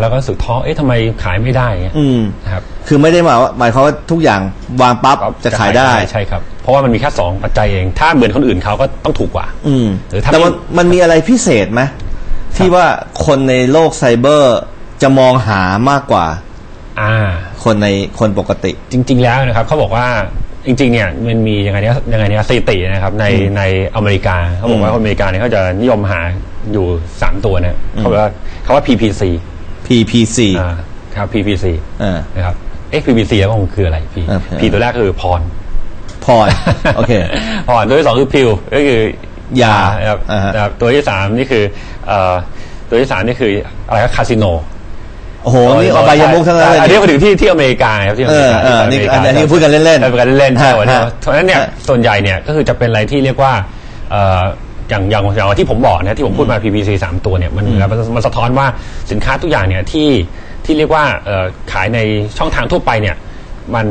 แล้วก็รู้สึกท้อเอ๊ะทำไมขายไม่ได้เงี้ยอืมนะครับคือไม่ได้หมายว่าหมายความว่าทุกอย่างวางปั๊บจะขายได้ ใช่ครับ เพราะว่ามันมีแค่สองปัจจัยเอง ถ้าเหมือนคนอื่นเขาก็ต้องถูกกว่า อืมหรือถ้าแต่มันไม่มันมีอะไรพิเศษไหมที่ว่าคนในโลกไซเบอร์จะมองหามากกว่า อ่า คนในคนปกติ จริง ๆ แล้วนะครับเขาบอกว่าจริงๆเนี่ยมันมียังไงเนี่ยยังไงเนี่ยสถิตินะครับในในอเมริกาเขาบอกว่าคนอเมริกาเนี่ยเขาจะนิยมหาอยู่สามตัวเนี่ยเขาบอกว่าเขาว่า PPC PPC อ่าครับ PPC อ่านะครับ เอ๊ะ PPC แล้วมันคืออะไร P อ่า P ตัวแรกคือพรพรโอเค พรตัวที่สองคือพิวก็คือยานะครับอ่าฮะ นะครับตัวที่สามนี่คือเอ่อตัวที่สามนี่คืออะไรก็คาสิโน โอ้โห นี่อบายมุกทั้งนั้นเลย อันนี้พูดถึงที่ที่อเมริกาครับที่อเมริกาเออเออที่นี่อเมริกาอันนี้พูดกันเล่นๆพูดกันเล่นๆใช่ฮะวันนี้ฮะเพราะฉะนั้นเนี่ยฮะส่วนใหญ่เนี่ยก็คือจะเป็นอะไรที่เรียกว่าเอ่อ อย่างอย่างอย่างที่ผมบอกนะที่ผมพูดมา PPC สามตัวเนี่ยมันมันมันสะท้อนว่าสินค้าทุกอย่างเนี่ยที่ที่เรียกว่าเอ่อขายในช่องทางทั่วไปเนี่ยมัน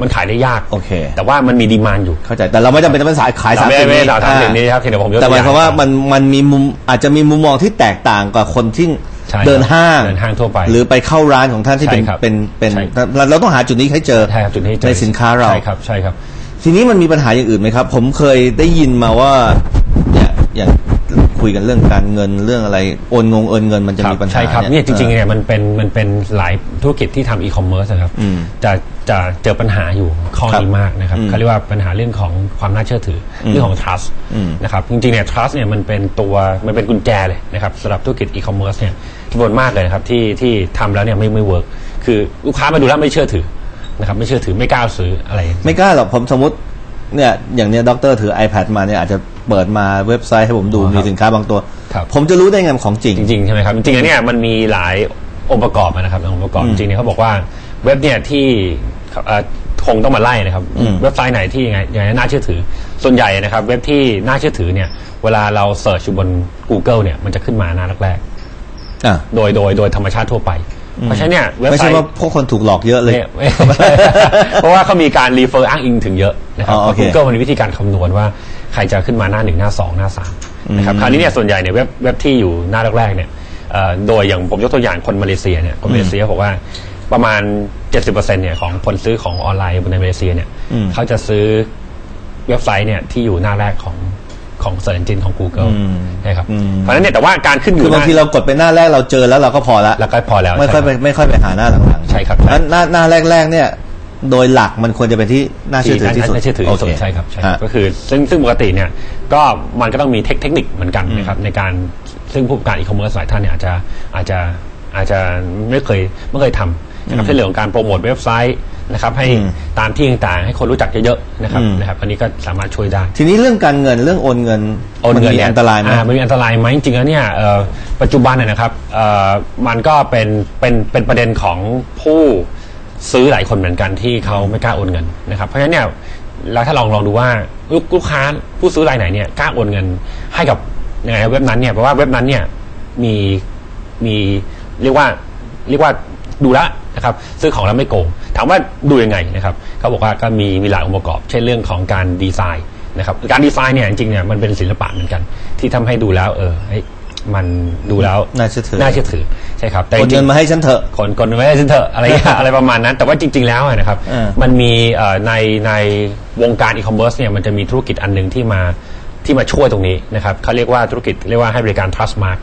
มันขายได้ยากโอเค แต่ว่ามันมีดีมานอยู่เข้าใจแต่เราไม่จำเป็นต้องเป็นสายขายเราสามไม่สิได้บไม่ได้เราทำสิ่งนี้ครับที่เดี๋ยวผมยกแต่หมายความว่าตัวอย่งมันมันมีมุมอาจจะมีมุมมองที่แตกต่างกับคนที่ใช่เดินห้างเดินห้างทั่วไป หรือไปเข้าร้านของท่านที่เป็นใช่ครับเป็นเป็นใช่เราเราต้องหาจุดนี้ให้เจอใช่ครับจุดนี้เจอในสินค้าเราใช่ครับใช่ครับ ทีนี้มันมีปัญหาอย่างอื่นไหมครับ ผมเคยได้ยินมาว่าเนี่ย อย่างคุยกันเรื่องการเงินเรื่องอะไรโอนงงเอินเงินมันจะมีปัญหาใช่ครับเนี่ยจริงๆเออเนี่ยมันเป็นมันเป็นหลายธุรกิจที่ทำอีคอมเมิร์ซนะครับอืมจะจะเจอปัญหาอยู่ข้อครับนี้มากนะครับอืมเขาเรียกว่าปัญหาเรื่องของความน่าเชื่อถืออมเรื่องของ trust อืมนะครับจริงๆเนี่ย trust เนี่ยมันเป็นตัวมันเป็นกุญแจเลยนะครับสำหรับธุรกิจอีคอมเมิร์ซเนี่ยจำนวนมากเลยนะครับที่ที่ทำแล้วเนี่ยไม่ไม่เวิร์กคือลูกค้ามาดูแล้วไม่เชื่อถือนะครับไม่เชื่อถือไม่กล้าซื้ออะไร ไม่กล้าหรอกผมสมมติ เนี่ยอย่างเนี้ยด็อกเตอร์ถือ iPad มาเนี่ยอาจจะเปิดมาเว็บไซต์ให้ผมดูอ๋อครับมีสินค้าบางตัว ครับ ผมจะรู้ได้ไงมันของจริง จริงๆใช่ไหมครับจริงๆแล้วเนี่ยมันมีหลายองค์ประกอบนะครับองค์ประกอบอืจมริงๆเนี่ยเขาบอกว่าเว็บเนี่ยที่เอ่อคงต้องมาไล่นะครับอืม เว็บไซต์ไหนที่ยังไงยังไงน่าเชื่อถือ ส่วนใหญ่นะครับ เว็บที่น่าเชื่อถือเนี่ยเวลาเราเสิร์ชอยู่บน Google เนี่ยมันจะขึ้นมาหน้าแรกอะ ๆโดยโดยโดยธรรมชาติทั่วไป เพราะฉะนั้นเนี่ยเว็บไม่ไซใช่ต์ว่าพวกคนถูกหลอกเยอะเลย เนี่ยไม่ไม่ใช่เพราะว่าเขามีการรีเฟอร์อ้างอิงถึงเยอะนะครับอ๋อเพโอราะเค Google มันมีวิธีการคำนวณว่าใครจะขึ้นมาหน้าหนึ่งหน้าสองหน้าสามนะครับคราวนี้เนี่ยส่วนใหญ่เนี่ยเว็บเว็บที่อยู่หน้าแรกๆเนี่ยเอ่อโดยอย่างผมยกตัวอย่างคนมาเลเซียเนี่ยคนมาเลเซียบอกว่าประมาณ 70%เนี่ยของคนซื้อของออนไลน์บนในมาเลเซียเนี่ยอืมเขาจะซื้อเว็บไซต์เนี่ยที่อยู่หน้าแรกของ ของเซิร์ชจินของ Google อืมใช่ครับอืมเพราะฉะนั้นเนี่ยแต่ว่าการขึ้นอคืยู่อบางทีเรากดไปหน้าแรกเราเจอแล้วเราก็พอละแล้วก็พอแล้ว ไม่ค่อยไปใช่รับไม่ค่อยไปหาหน้าหลังๆใช่ครับนั้นหน้าหน้าแรกๆเนี่ยโดยหลักมันควรจะเป็นที่น่าเชื่อถือที่สุดน่าเชื่อถือที่สุดโเคใช่ครับใช่ครับฮะก็คือซึ่งซึ่งปกติเนี่ยก็มันก็ต้องมีเทคเทคนิคเหมือนกันนะครับในการซึ่งผู้ประกอบการอีคอมเมิร์ซหลายท่านเนี่ยอาจจะอาจจะอาจจะไม่เคยไม่เคยทำนะครับเช่นเรื่องของการโปรโมทเว็บไซต์ นะครับ ให้อืมตามที่ต่างๆ ให้คนรู้จักเยอะๆนะครับอืมนะครับ อันนี้ก็สามารถช่วยได้ ทีนี้เรื่องการเงินเรื่องโอนเงินโอนเงินมัมีเอันตรายไหมมันมีอันตรายไหมจริงๆแล้วเนี่ยเอ่อปัจจุบันเนี่ยนะครับเอ่อมันก็เป็นเป็นเป็นประเด็นของผู้ซื้อหลายคนเหมือนกันที่เขาไม่กล้าโอนเงินนะครับ เพราะฉะนั้นเนี่ยแล้วถ้าลองลองดูว่าลูกลูกค้าผู้ซื้อรายไหนเนี่ยกล้าโอนเงินให้กับยังไงนะเว็บนั้นเนี่ยเพราะว่าเว็บนั้นเนี่ยมีมีเรียกว่าเรียกว่าดูแลว นะครับซื้อของแล้วไม่โกง ถามว่าดูยังไงนะครับเขาบอกว่าก็มีมีหลายองค์ประกอบ เช่นเรื่องของการดีไซน์นะครับการดีไซน์เนี่ยจริงๆเนี่ยมันเป็นศิลปะเหมือนกัน ที่ทำให้ดูแล้วเออเฮ้ยมันดูแล้วน่าเชื่อถือน่าเชื่อถือใช่ครับแต่โอจนริเงิงนมาให้ฉันเถอะๆคนคนไม่ได้ฉันเถอะอะไรเงี้ยอะไรประมาณนั้น แต่ว่าจริง ๆ แล้วอะนะครับเออมันมีเอ่อในในวงการอีคอมเมิร์ซเนี่ยมันจะมีธุรกิจอันหนึ่งที่มาที่มาช่วยตรงนี้นะครับเขาเรียกว่าธุรกิจเรียกว่าให้บริการ trustmark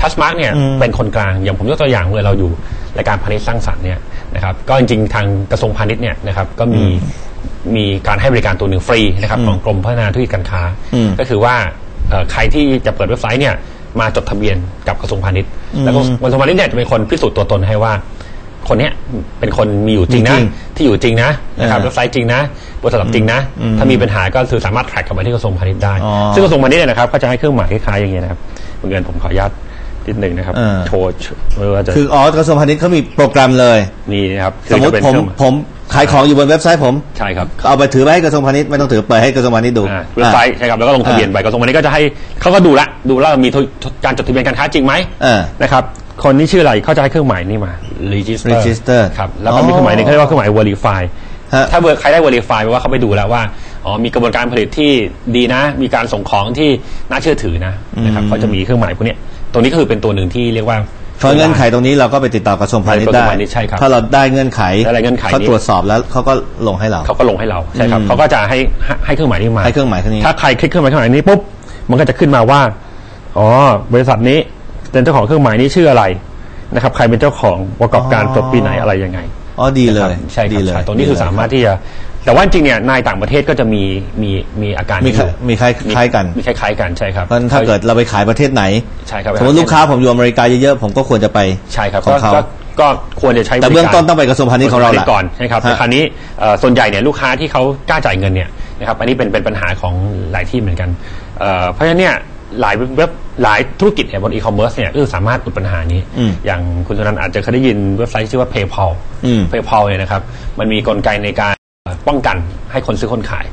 trustmark เนี่ยอืมเป็นคนกลางอย่างผมยกตัวอย่างเลยเราอยู่ รายการพาณิชย์สร้างสรรค์เนี่ยนะครับก็จริงๆทางกระทรวงพาณิชย์เนี่ยนะครับก็มีมีการให้บริการตัวหนึ่งฟรีนะครับของกรมพัฒนาธุรกิจการค้าอืมก็คือว่าเอ่อใครที่จะเปิดเว็บไซต์เนี่ยมาจดทะเบียนกับกระทรวงพาณิชย์อืมแล้วก็กระทรวงพาณิชย์เนี่ยจะเป็นคนพิสูจน์ตัวตนให้ว่า คนเนี้ยเป็นคนมีอยู่จริงนะมีจริงที่อยู่จริงนะนะครับเออเว็บไซต์จริงนะบริษัทจริงนะอืมถ้ามีปัญหาก็คือสามารถ track กลับไปที่กระทรวงพาณิชย์ได้อ๋อซึ่งกระทรวงพาณิชย์เนี่ยนะครับก็จะให้เครื่องหมายคล้ายๆอย่างเงี้ยนะครับเหมือนกันผมขออนุญาต นิดหนึ่งนะครับเออโชว์ไม่ว่าจะคืออ๋อกระทรวงพาณิชย์เขามีโปรแกรมเลยนี่นะครับสมมติจะเป็นผมเครื่องหายผมขายของอยู่บนเว็บไซต์ผมใช่ครับเอาไปถือไปให้กระทรวงพาณิชย์ไม่ต้องถือเปิดให้กระทรวงพาณิชย์ดูอ่าเว็บไซต์ใช่ครับแล้วก็ลงทะเบียนอ่าไปกระทรวงพาณิชย์ก็จะให้เขาก็ดูละดูแล้วมีการจดทะเบียนการค้าจริงไหมอ่านะครับคนนี้ชื่ออะไรเขาจะให้เครื่องหมายนี่มา register register ครับแล้วก็มีเครื่องหมายหนึงเขาเรียกว่าเครื่องหมาย verify ฮะถ้าเบอร์ใครได้ verify แปลว่าเขาไปดูแล้วว่าอ๋อมีกระบวนการผลิตที่ดีนะ มีการส่งของที่น่าเชื่อถือนะนะครับอืมเขาจะมีเครื่องหมายพวกเนี้ ยตัวนี้ก็คือเป็นตัวหนึ่งที่เรียกว่า เพราะเงื่อนไขตรงนี้เราก็ไปติดต่อกระทรวงพาณิชย์ได้กระทรวงพาณิชย์ใช่ครับถ้าเราได้เงื่อนไขได้เงื่อนไขนี้เขาตรวจสอบแล้วเขาก็ลงให้เราเขาก็ลงให้เราใช่ครับอืมเขาก็จะให้ให้ให้เครื่องหมายนี้มาให้เครื่องหมายเท่านี้ถ้าใครคลิกเครื่องหมายเครื่องหมายนี้ปุ๊บมันก็จะขึ้นมาว่าอ๋อบริษัทนี้เป็นเจ้าของเครื่องหมายนี้ชื่ออะไรนะครับ ใครเป็นเจ้าของประกอบการจบปีไหนอะไรยังไงอ๋อดีเลยนะครับใช่คดีรับเลยใช่ตรงนี้คือดีเลยสามารถที่จะ แต่ว่าจริงๆเนี่ยในต่างประเทศก็จะมีมีมีอาการมีนี้อยู่มีคล้ายคล้ายกัน มีคล้ายๆกันใช่ครับเพราะฉะนั้นถ้าเกิดเราไปขายประเทศไหน ใช่ครับสมมติลูกค้าผมอยู่อเมริกาเยอะๆผมก็ควรจะไปใช่ครับของเขา ก็ก็ควรจะใช้แต่เบื้องต้นต้องไปกระทรวงพาณิชย์ของเราแหละก่อนใช่ครับฮะ แต่คราวนี้เอ่อส่วนใหญ่เนี่ยลูกค้าที่เขากล้าจ่ายเงินเนี่ยนะครับอันนี้เป็นเป็นปัญหาของหลายที่เหมือนกันเอ่อเพราะฉะนั้นเนี่ยหลายเว็บหลายธุรกิจเนี่ยบนอีคอมเมิร์ซเนี่ยก็สามารถอุดปัญหานี้ อืมอย่างคุณสุนันท์อาจจะเคยได้ยินเว็บไซต์ชื่อว่า PayPal อืม PayPal เนี่ยนะครับมันมีกลไกในการ ป้องกันให้คนซื้อคนขาย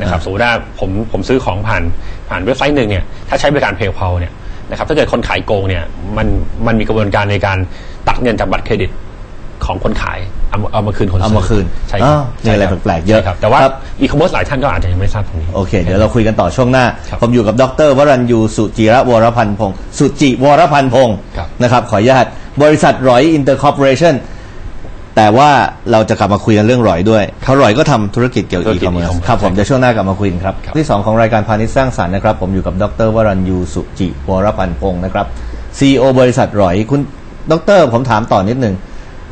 นะครับอ่าสมมติว่าผมผมซื้อของผ่านผ่านเว็บไซต์หนึ่งเนี่ยถ้าใช้บริการ PayPal เนี่ยนะครับถ้าเกิดคนขายโกงเนี่ยมันมันมีกระบวนการในการตัดเงินจากบัตรเครดิตของคนขายเอามาเอามาคืนคนซื้เอามาคืนใช่ครัอ้าวมีอะไรใช่คบแปลกๆเยอะใช่ครับแต่ว่าครับอีคอมเมิร์ซหลายท่านก็อาจจะยังไม่ทราบตรงนี้โอเค เดี๋ยวเราคุยกันต่อช่วงหน้าครับผมอยู่กับดรวรัญยูสุจิระวรพันธ์พงศ์สุจิวรพันธ์พงศ์ครับนะครับขออนุญาตบริษัทรอยอินเตอร์คอร์ปอเรชั่น แต่ว่าเราจะกลับมาคุยกันเรื่องรอยด้วยเพราะรอยก็ทำธุรกิจเกี่ยวกับธุรอีกิจคอมเมิร์ซ e-commerce ครับผมเดี๋ยวช่วงหน้ากลับมาคุยกันครับครับที่สองของรายการพาณิชย์สร้างสรรค์นะครับ ผมอยู่กับดรวรัญยูสุจิวรพันธ์พงศ์นะครับซีอบริษัทรอยคุณดรผมถามต่อนิดนึง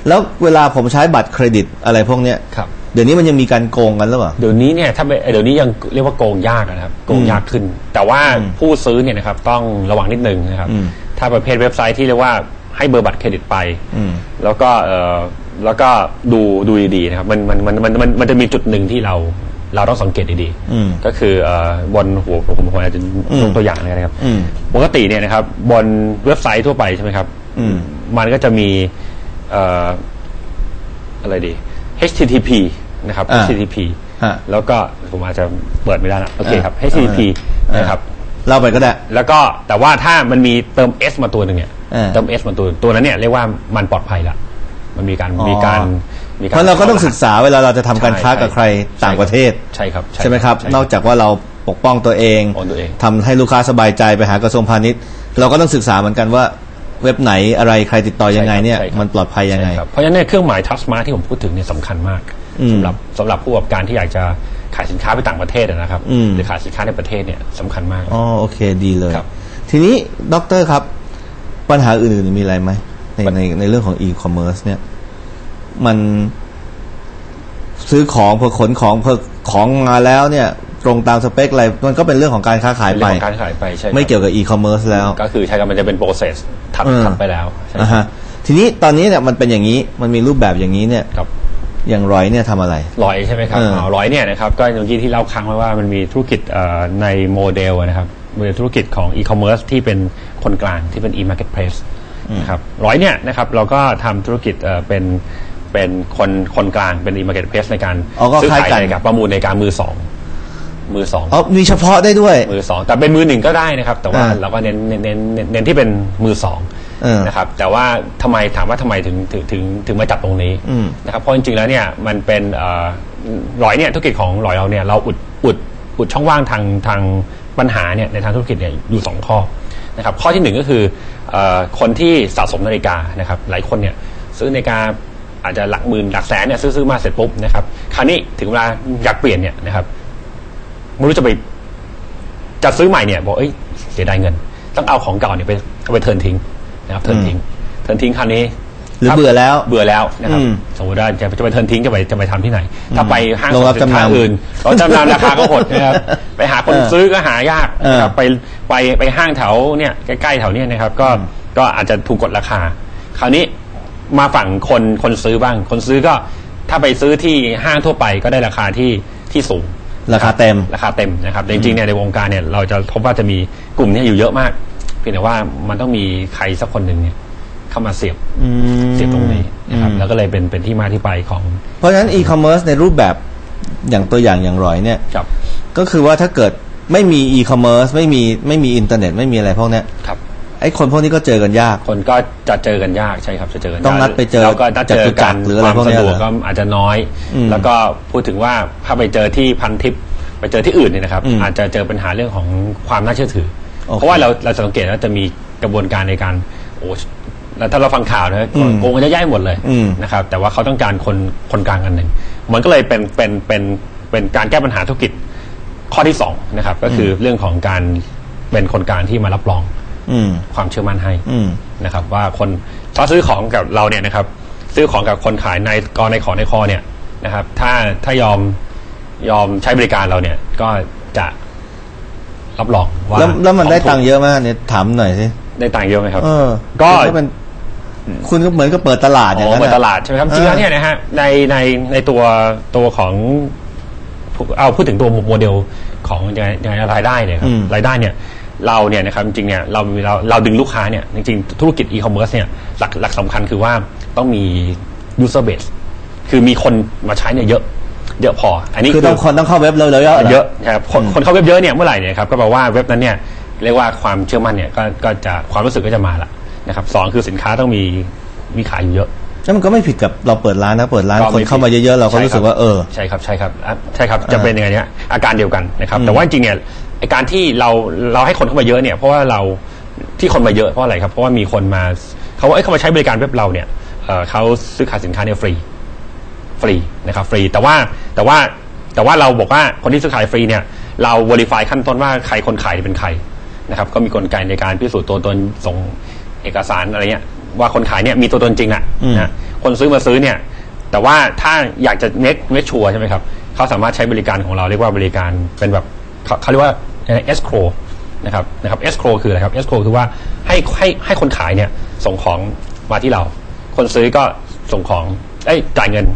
แล้วเวลาผมใช้บัตรเครดิตอะไรพวกเนี้ยครับเดี๋ยวนี้มันยังมีการโกงกันหรือเปล่า เดี๋ยวนี้เนี่ยถ้าไม่เดี๋ยวนี้ยังเรียกว่าโกงยากอะนะครับ โกงยากขึ้น แต่ว่าอืมผู้ซื้อเนี่ยนะครับต้องระวังนิดนึงนะครับอืมถ้าประเภทเว็บไซต์ที่เรียกว่าให้เบอร์บัตรเครดิตไปอืมแล้วก็เอ่อ แล้วก็ดูดูดีๆนะครับมันมันมันมันมันมันจะมีจุดหนึ่งที่เราเราต้องสังเกตดีอืมก็คือเอ่อบนหัวผมผมอาจจะอืมยกตัวอย่างนะครับ อืม ปกติเนี่ยนะครับบนเว็บไซต์ทั่วไปใช่ไหมครับ อืม มันก็จะมีเอ่ออะไรดี HTTP นะครับ อ่า HTTP ฮะ แล้วก็ผมอาจจะเปิดไม่ได้นะโอเคครับ อ่า HTTP อ่าน นะครับ เล่าไปก็ได้ แล้วก็แต่ว่าถ้ามันมีเติม S มาตัวหนึ่งเนี่ยเออเติม S มาตัวตัวนั้นเนี่ยเรียกว่ามันปลอดภัยละ มันมีการอ๋อ มีการมีเพราะเราก็ต้องศึกษาเวลาเราจะทำการค้ากับใครช่ต่างประเทศ ใช่ครับใช่ไหมครับ ใช่ นอกจากว่าเราปกป้องตัวเองปกป้องตัวเอง ทำให้ลูกค้าสบายใจไปหากระทรวงพาณิชย์ เราก็ต้องศึกษาเหมือนกันว่าเว็บไหนอะไรใครติดต่อยังไงเนี่ย ใช่ครับมันปลอดภัยยังไง ใช่ครับเพราะฉะนั้นเนี่ยเครื่องหมายทัสมาที่ผมพูดถึงเนี่ยสำคัญมากอืมสำหรับสำหรับผู้ประกอบการที่อยากจะขายสินค้าไปต่างประเทศอะนะครับอืม หรือขายสินค้าในประเทศเนี่ยสำคัญมาก อ๋อโอเคดีเลย ครับ ทีนี้ด็อกเตอร์ครับ ปัญหาอื่นๆมีอะไรไหม ในในในเรื่องของอีคอมเมิร์ซเนี่ย มันซื้อของพอขนของพอของมาแล้วเนี่ย ตรงตามสเปคอะไรมันก็เป็นเรื่องของการค้าขายเป็นไปเรื่องของการขายไปใช่ครับไม่เกี่ยวกับอีคอมเมิร์ซแล้ว ก็คือใช้กันมันจะเป็น process ถัดเออถัดไปแล้วใช่อ่าครัฮะบทีนี้ตอนนี้เนี่ยมันเป็นอย่างนี้มันมีรูปแบบอย่างนี้เนี่ยครับอย่างร้อยเนี่ยทำอะไรร้อยใช่ไหมครับเอออ๋อร้อยเนี่ยนะครับก็เมื่อกี้ที่เล่าค้างไว้ว่ามันมีธุรกิจเอ่อในโมเดลนะครับโมเดลธุรกิจของอีคอมเมิร์ซที่เป็นคนกลางที่เป็น e-marketplace นะครับร้อยเนี่ยนะครับเราก็ทำธุรกิจเอ่อเป็นเป็นคนคนกลางเป็น e-marketplace ในการอ๋อก็ซื้อคล้ายขายกัน ในการประมูลในการมือสองมือสอง อ๋อมีเฉพาะได้ด้วย มือสองแต่เป็นมือหนึ่งก็ได้นะครับ แต่ว่าอ่าเราก็เน้นเน้นเน้นเน้นเน้นที่เป็นมือสองเออนะครับแต่ว่าทำไมถามว่าทำไมถึงถึงถึงถึงมาจับตรงนี้อืม นะครับเพราะจริงๆแล้วเนี่ยมันเป็นเอ่อร้อยเนี่ยธุรกิจของร้อยเราเนี่ยเราอุดอุดอุดช่องว่างทางทางปัญหาเนี่ยในทางธุรกิจเนี่ยอยู่สองข้อ นะครับข้อที่หนึ่งก็คืออคนที่สะสมนาฬิกานะครับหลายคนเนี่ยซื้อนาฬิกาอาจจะหลักหมื่นหลักแสนเนี่ยซื้ออมาเสร็จปุ๊บนะครับคราวนี้ถึงเวลาอยากเปลี่ยนเนี่ยนะครับไม่รู้จะไปจะซื้อใหม่เนี่ยบอกเอ้ยเสียดายเงิน ต้องเอาของเก่าเนี่ยไปเอาไปเทิร์นทิ้งนะครับเทิร์นทิ้งเทิร์นทิ้งคราวนี้ หรือถ้าเบื่อแล้วเบื่อแล้วนะครับอืมสมมติว่าจะจะไปเทิร์นทิ้งจะไปจะไปทำที่ไหน ถ้าไปห้างโรงรับสินค้าจำนำอื่นรถจำนำราคาก็หดนะครับไปหาคนเออซื้อก็หายากเออนะครับไปไปไปห้างแถวเนี่ยใกล้ๆแถวเนี้ยนะครับ ก็ก็อาจจะถูกกดราคา คราวนี้มาฝั่งคนคนซื้อบ้าง คนซื้อก็ถ้าไปซื้อที่ห้างทั่วไปก็ได้ราคาที่ที่สูงราคาเต็มราคาเต็มนะครับแต่จริงๆเนี่ยในวงการเนี่ยเราจะพบว่าจะมีกลุ่มเนี้อยู่เยอะมากเพียงแต่ว่ามันต้องมีใครสักคนหนึ่งเนี่ย เข้ามาเสียบอืมเสียบตรงนี้นะครับอืมแล้วก็เลยเป็นเป็นที่มาที่ไปของ เพราะฉะนั้นอีคอมเมิร์ซในรูปแบบอย่างตัวอย่างอย่างร้อยเนี่ยครับก็คือว่าถ้าเกิดไม่มีอีคอมเมิร์ซไม่มีไม่มีอินเทอร์เน็ตไม่มีอะไรพวกเนี้ยครับไอ้คนพวกนี้ก็เจอกันยาก คนก็จะเจอกันยากใช่ครับจะเจอกันยากต้องนัดไปเจอแล้วก็นัดเจอจตุจักักนรหรืออะไรความพวกเนี้สะยดวกเหรอก็อาจจะน้อยอืมแล้วก็พูดถึงว่าถ้าไปเจอที่พันทิปไปเจอที่อื่นเนี่ยนะครับอืมอาจจะเจอปัญหาเรื่องของความน่าเชื่อถือโอเคเพราะว่าเราเราสังเกตว่าจะมีกระบวนการในการโอ้ แล้วถ้าเราฟังข่าวนะอืมโกงกันเยอะแยะหมดเลยอืมนะครับ แต่ว่าเขาต้องการคนคนกลางอันหนึ่งมันก็เลยเป็นเป็นเป็นเป็นการแก้ปัญหาธุรกิจข้อที่สองนะครับ ก็คือเรื่องของการเป็นคนกลางที่มารับรองอืมความเชื่อมั่นให้อืมนะครับ ว่าคนถ้าซื้อของกับเราเนี่ยนะครับ ซื้อของกับคนขายในกรในขอในคอเนี่ยนะครับ ถ้าถ้ายอมยอมใช้บริการเราเนี่ย ก็จะรับรองว่าแล้วแล้วมันได้ขอถูกตังค์เยอะมากเนี่ยถามหน่อยสิ ได้ตังค์เยอะไหมครับ เออก็คือถ้าเป็นคุณก็เหมือนกับเปิดตลาดอย่างอ๋อนั้นเปิดอะตลาดใช่ไหมครับเออจริงๆแล้วเนี่ยนะฮะในในในตัวตัวของเอาพูดถึงตัวโมเดลของยังไงยังไงรายได้เนี่ยครับอืมรายได้เนี่ยเราเนี่ยนะครับจริงๆเนี่ยเราเราเราดึงลูกค้าเนี่ยจริงๆธุรกิจอีคอมเมิร์ซเนี่ยหลักหลักสำคัญคือว่าต้องมี user base คือมีคนมาใช้เนี่ยเยอะเยอะพอ อันนี้คือต้องคนต้องเข้าเว็บเลยเลยๆเยอะนะครับคนคนเข้าเว็บเยอะเนี่ยเมื่อไหร่เนี่ยครับก็แปลว่าเว็บนั้นเนี่ย เรียกว่าความเชื่อมั่นเนี่ยก็ก็จะความรู้สึกก็จะมาละนะครับสองคือสินค้าต้องมีมีขายอยู่เยอะแล้วมันก็ไม่ผิดกับเราเปิดร้านนะเปิดร้านก็คนไผิดเข้ามาเยอะๆเราก็รู้สึกว่าเออใช่ครับใช่ครับอะใช่ครับจะอ่าเป็นยังไงเนี่ยอาการเดียวกันนะครับอืมแต่ว่าจริงๆเนี่ยไอการที่เราเราให้คนเข้ามาเยอะเนี่ยเพราะว่าเราที่คนมาเยอะเพราะอะไรครับเพราะว่ามีคนมาเขาว่าเอ้ยเขามาใช้บริการเว็บเราเนี่ยเอ่อเขาซื้อขายสินค้าเนี่ยฟรีฟรีนะครับฟรีแต่ว่าแต่ว่าแต่ว่าเราบอกว่าคนที่ซื้อขายฟรีเนี่ยเรา verify ขั้นต้นว่าใครคนขายเป็นใคร นะครับ ก็มีกลไกในการพิสูจน์ตัวตนส่งเอกสารอะไรเงี้ยว่าคนขายเนี่ยมีตัวตนจริงอะอืมนะคนซื้อมาซื้อเนี่ย แต่ว่าถ้าอยากจะเน็กเน็กชัวใช่ไหมครับเขาสามารถใช้บริการของเราเรียกว่าบริการเป็นแบบเขาเขาเรียกว่าเอสโครนะครับนะครับเอสโครคืออะไรครับเอสโครคือว่าให้ให้ให้คนขายเนี่ยส่งของมาที่เรา คนซื้อก็ส่งของเอ้ยจ่ายเงิน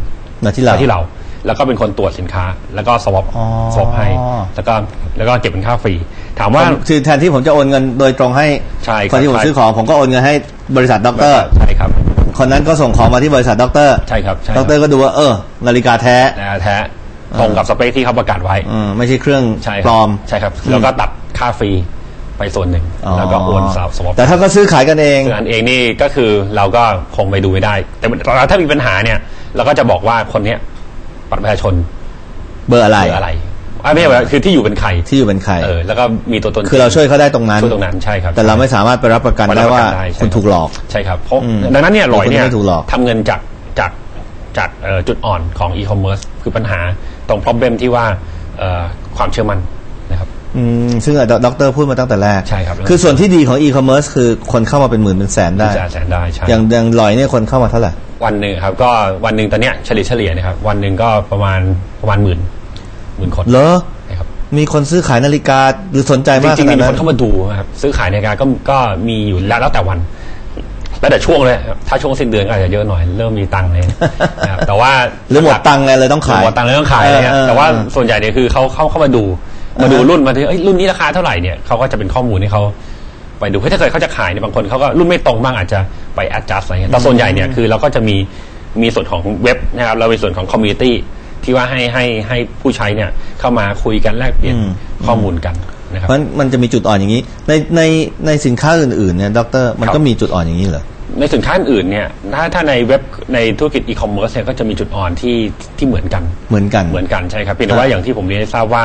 มาที่เราที่เรา แล้วก็เป็นคนตรวจสินค้า แล้วก็สวอปอ๋อสวอปให้ แล้วก็แล้วก็เก็บเป็นค่าฟรี ถามว่าคือแทนที่ผมจะโอนเงินโดยตรงให้ใช่ครับคนที่ผมใช่ซื้อของผมก็โอนเงินให้บริษัทด็อกเตอร์ใช่ครับคนนั้นก็ส่งของมาที่บริษัทด็อกเตอร์ใช่ครับใช่คด็รัอกเตอร์ก็ดูว่าเออนาฬิกาแท้นะแท้ตรงกับสเปคที่เขาประกาศไว้อืมไม่ใช่เครื่องใช่คปรัลอมใช่ครับ แล้วก็ตัดค่าฟรีไปส่วนหนึ่งแล้วก็โอนสาวสวอปแต่ถ้าก็ซื้อขายกันเองซึ่งอันเองนี่ก็คือเราก็คงไปดูไม่ได้ แต่เราถ้ามีปัญหาเนี่ย เราก็จะบอกว่าคนเนี้ย บัตรประชาชนเบอร์อะไรเบอร์อะไรอะไม่ใช่ว่าคือที่อยู่เป็นใครที่อยู่เป็นใครเออแล้วก็มีตัวตนคือเราช่วยเขาได้ตรงนั้นช่วยตรงนั้นใช่ครับ แต่เราไม่สามารถไปรับประกันไปรัได้บประว่ากันได้ใช่คุณครับถูกหลอกใช่ครับเพราะอืมดังนั้นเนี่ยหลอยคุณเนี่ยไม่ถูกหลอกทำเงินจากจากจากเอ่อจุดอ่อนของอีคอมเมิร์ซคือปัญหาตรง problem ที่ว่าเอ่อความเชื่อมั่นนะครับ อืมซึ่งอะด็อกเตอร์พูดมาตั้งแต่แรก ใช่ครับคือส่วนที่ดีของอีคอมเมิร์ซคือคนเข้ามาเป็นหมื่นเป็นแสนได้ จะแสนได้ใช่อย่างอย่างลอยเนี่ยคนเข้ามาเท่าไหร่ วันหนึ่งครับก็วันหนึ่งตอนเนี้ยเฉลี่ยเฉลี่ยนะครับ วันหนึ่งก็ประมาณประมาณหมื่นหมื่นคนเหรอ นะครับมีคนซื้อขายนาฬิกาหรือสนใจจมากริขงๆนาดมีนั้คนนเข้ามาดูนะครับซื้อขายนาฬิกาก็ก็มีอยู่แล้วแล้วแต่วัน แล้วแต่ช่วงเลยครับถ้าช่วงสิ้นเดือนก็อาจจะเยอะหน่อย เริ่มมีตังค์เลยนะครับแต่ว่า หรือหมดตังค์ไงเลยต้องขาย หมดตังค์เลยต้องขายอะไรเงี้ยเออเออแต่ว่าเออ ส่วนใหญ่เนี่ยคือเขาเข้าเข้ามาดู มาดูรุ่นมาดูเอ้ยรุ่นนี้ราคาเท่าไหร่เนี่ยเขาก็จะเป็นข้อมูลที่เขาไปดูเฮ้ยถ้าเกิดเขาจะขายเนี่ยบางคนเขาก็รุ่นไม่ตรงบ้างอาจจะไป adjust อะไรเงี้ยแต่ส่วนใหญ่เนี่ยคือเราก็จะมีมีส่วนของเว็บนะครับเรามีส่วนของ community ที่ว่าให้ให้ให้ผู้ใช้เนี่ยเข้ามาคุยกันแลกเปลี่ยนอืมข้อมูลกันนะครับเพราะฉะนั้นมันจะมีจุดอ่อนอย่างนี้ ในในในสินค้าอื่นๆเนี่ยด็อกเตอร์มันครับก็มีจุดอ่อนอย่างนี้เหรอในสินค้าอื่นๆเนี่ยถ้าถ้าในเว็บในธุรกิจอีคอมเมิร์ซเนี่ยก็จะมีจุดอ่อนที่ที่เหมือนกันเหมือนกันเหมือนกันใช่ครับเพียงแต่ว่าอย่างที่ผมเรียนให้ทราบว่า